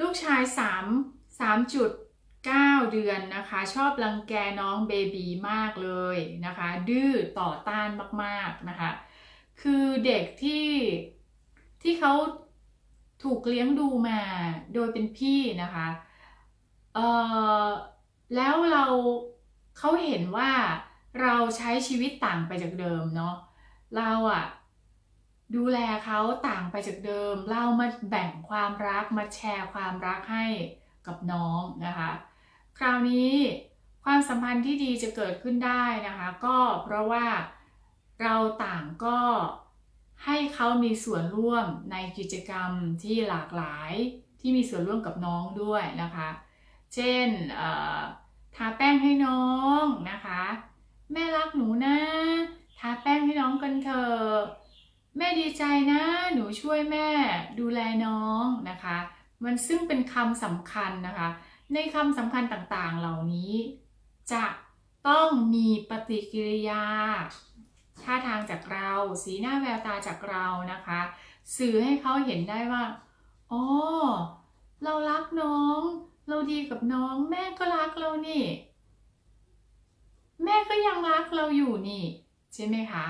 ลูกชาย 3 3.9 เดือนนะคะ ชอบรังแกน้องเบบีมากเลยนะคะ ดื้อต่อต้านมากๆนะคะ คือเด็กที่ที่เขาถูกเลี้ยงดูมาโดยเป็นพี่นะคะเออแล้วเราเขาเห็นว่าเราใช้ชีวิตต่างไปจากเดิมเนาะเราอะ ดูแลเขาต่างไปจากเดิม เรามาแบ่งความรักมาแชร์ความรักให้กับน้องนะคะ คราวนี้ความสัมพันธ์ที่ดีจะเกิดขึ้นได้นะคะ ก็เพราะว่าเราต่างก็ให้เขามีส่วนร่วมในกิจกรรมที่หลากหลายที่มีส่วนร่วมกับน้องด้วยนะคะ เช่นทาแป้งให้น้องนะคะ แม่รักหนูนะ แม่ดีใจนะ หนูช่วยแม่ดูแลน้องนะคะ มันซึ่งเป็นคำสำคัญนะคะ ในคำสำคัญต่างๆเหล่านี้ จะต้องมีปฏิกิริยาท่าทางจากเรา สีหน้าแววตาจากเรานะคะ สื่อให้เขาเห็นได้ว่าอ๋อเรารักน้อง เราดีกับน้อง แม่ก็รักเรานี่ แม่ก็ยังรักเราอยู่นี่ ใช่ไหมคะ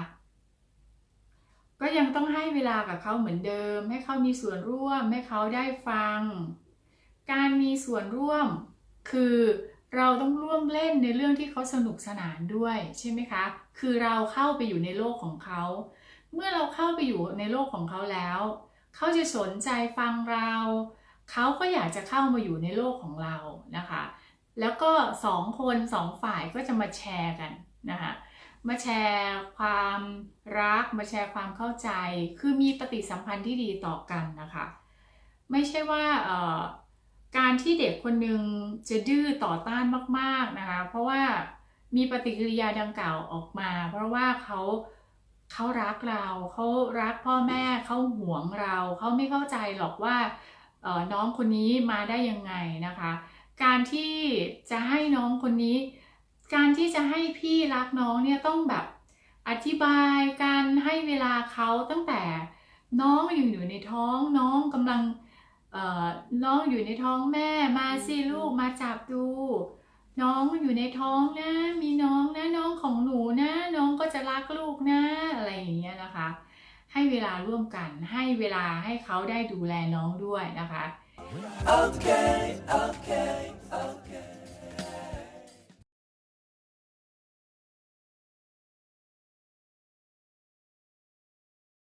ก็ยังต้องให้เวลากับเขาเหมือนเดิม ให้เขามีส่วนร่วม ให้เขาได้ฟัง การมีส่วนร่วม คือเราต้องร่วมเล่นในเรื่องที่เขาสนุกสนานด้วยใช่ไหมคะ คือเราเข้าไปอยู่ในโลกของเขา เมื่อเราเข้าไปอยู่ในโลกของเขาแล้ว เขาจะสนใจฟังเรา เขาก็อยากจะเข้ามาอยู่ในโลกของเรานะคะ แล้วก็สองคนสองฝ่ายก็จะมาแชร์กันนะคะ มาแชร์ความรัก มาแชร์ความเข้าใจ คือมีปฏิสัมพันธ์ที่ดีต่อกันนะคะ ไม่ใช่ว่าการที่เด็กคนหนึ่งจะดื้อต่อต้านมากๆนะคะ เพราะว่ามีปฏิกิริยาดังกล่าวออกมา เพราะว่าเขาเขารักเรา เขารักพ่อแม่เขาหวงเรา เขาไม่เข้าใจหรอกว่าน้องคนนี้มาได้ยังไงนะคะ การที่จะให้น้องคนนี้ การที่จะให้พี่รักน้องเนี่ยต้องแบบอธิบายการให้เวลาเขาตั้งแต่น้องอยู่อยู่ในท้องน้องกำลังเอ่อน้องอยู่ในท้องแม่มาสิลูกมาจับดู น้องอยู่ในท้องนะ มีน้องนะน้องของหนูนะ น้องก็จะรักลูกนะอะไรอย่างเงี้ยนะคะ ให้เวลาร่วมกันให้เวลาให้เขาได้ดูแลน้องด้วยนะคะ okay, okay.